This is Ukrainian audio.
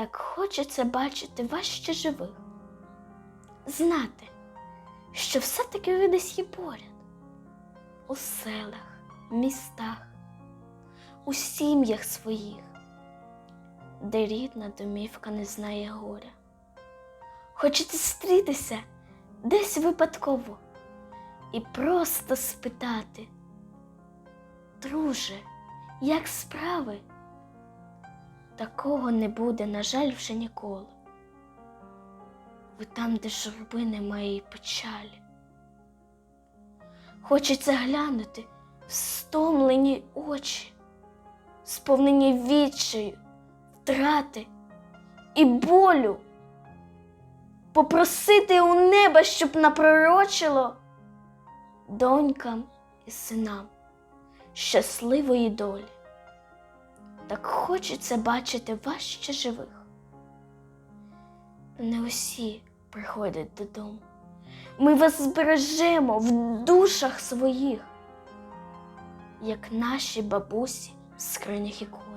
Так хочеться бачити вас ще живих, знати, що все-таки ви десь є поряд, у селах, містах, у сім'ях своїх, де рідна домівка не знає горя. Хочете зустрітися десь випадково і просто спитати, друже, як справи? Такого не буде, на жаль, вже ніколи. Ви там, де журби немає і печалі. Хочеться глянути в стомлені очі, сповнені відчаю, втрати і болю, попросити у неба, щоб напророчило донькам і синам щасливої долі. Так хочеться бачити вас ще живих. Не усі приходять додому. Ми вас збережемо в душах своїх, як наші бабусі в скринях ікон.